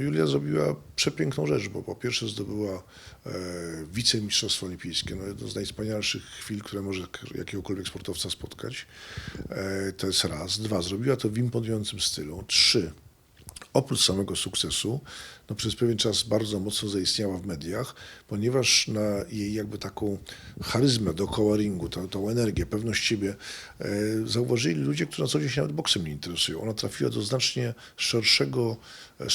Julia zrobiła przepiękną rzecz, bo po pierwsze zdobyła e, wicemistrzostwo olimpijskie, no jedno z najwspanialszych chwil, które może jakiegokolwiek sportowca spotkać. E, to jest raz. Dwa, zrobiła to w imponującym stylu. Trzy, oprócz samego sukcesu, no przez pewien czas bardzo mocno zaistniała w mediach, ponieważ na jej jakby taką charyzmę dookoła ringu, tą, tą energię, pewność siebie, e, zauważyli ludzie, którzy na co dzień się nawet boksem nie interesują. Ona trafiła do znacznie szerszego, e,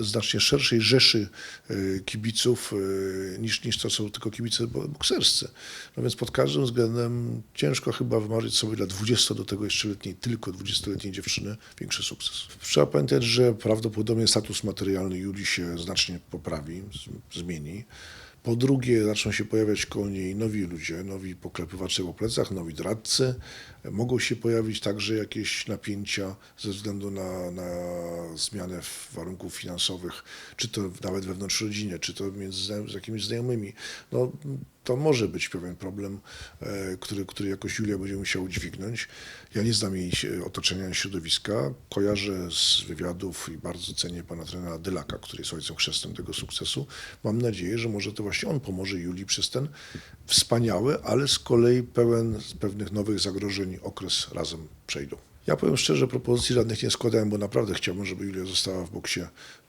znacznie szerszej rzeszy e, kibiców e, niż, niż to są tylko kibice bo- bokserscy. No więc pod każdym względem ciężko chyba wymarzyć sobie dla 20 do tego jeszcze letniej, tylko 20-letniej dziewczyny większy sukces. Trzeba pamiętać, że prawdopodobnie status materialny Julii się znacznie poprawi, zmieni. Po drugie, zaczną się pojawiać koło niej nowi ludzie, nowi poklepywacze po plecach, nowi doradcy. Mogą się pojawić także jakieś napięcia ze względu na, na zmianę warunków finansowych, czy to nawet wewnątrz rodziny, czy to między jakimiś znajomymi. No, to może być pewien problem, e, który, który jakoś Julia będzie musiała udźwignąć. Ja nie znam jej się- otoczenia, środowiska. Kojarzę z wywiadów i bardzo cenię pana trenera Dylaka, który jest ojcem chrzestnym tego sukcesu. Mam nadzieję, że może to właśnie on pomoże Julii przez ten wspaniały, ale z kolei pełen pewnych nowych zagrożeń okres razem przejdą. Ja powiem szczerze, propozycji żadnych nie składałem, bo naprawdę chciałbym, żeby Julia została w boksie,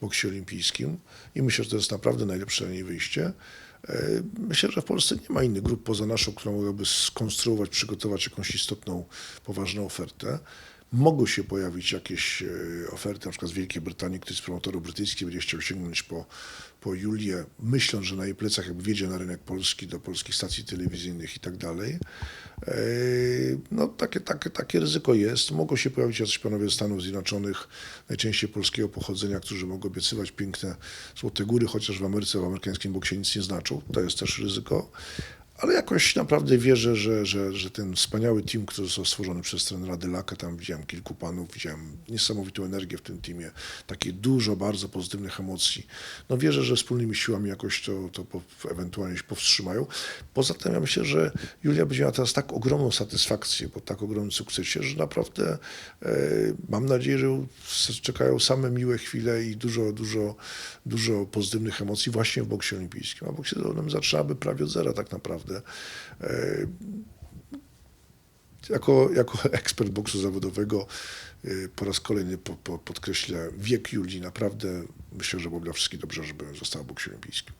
boksie olimpijskim i myślę, że to jest naprawdę najlepsze na jej wyjście. E, Myślę, że w Polsce nie ma innych grup poza naszą, która mogłaby skonstruować, przygotować jakąś istotną, poważną ofertę. Mogą się pojawić jakieś e, oferty, na przykład z Wielkiej Brytanii, ktoś z promotorów brytyjskich będzie chciał sięgnąć po, po Julię, myśląc, że na jej plecach jakby wiedzie na rynek polski, do polskich stacji telewizyjnych i tak dalej. E, No takie, takie, takie ryzyko jest. Mogą się pojawić jacyś panowie Stanów Zjednoczonych, najczęściej polskiego pochodzenia, którzy mogą obiecywać piękne złote góry, chociaż w Ameryce, w amerykańskim boksie nic nie znaczą. To jest też ryzyko. Ale jakoś naprawdę wierzę, że, że, że ten wspaniały team, który został stworzony przez trenera Dylaka, tam widziałem kilku panów, widziałem niesamowitą energię w tym teamie, takie dużo bardzo pozytywnych emocji. No wierzę, że wspólnymi siłami jakoś to, to po, ewentualnie się powstrzymają. Poza tym ja myślę, że Julia będzie miała teraz tak ogromną satysfakcję po tak ogromnym sukcesie, że naprawdę e, mam nadzieję, że czekają same miłe chwile i dużo, dużo, dużo pozytywnych emocji właśnie w boksie olimpijskim. A boksie zawodowym zaczynałaby prawie od zera tak naprawdę. E, jako, jako ekspert boksu zawodowego y, po raz kolejny po, po, podkreślę wiek Julii. Naprawdę myślę, że było dla wszystkich dobrze, żeby została w boksie olimpijskim.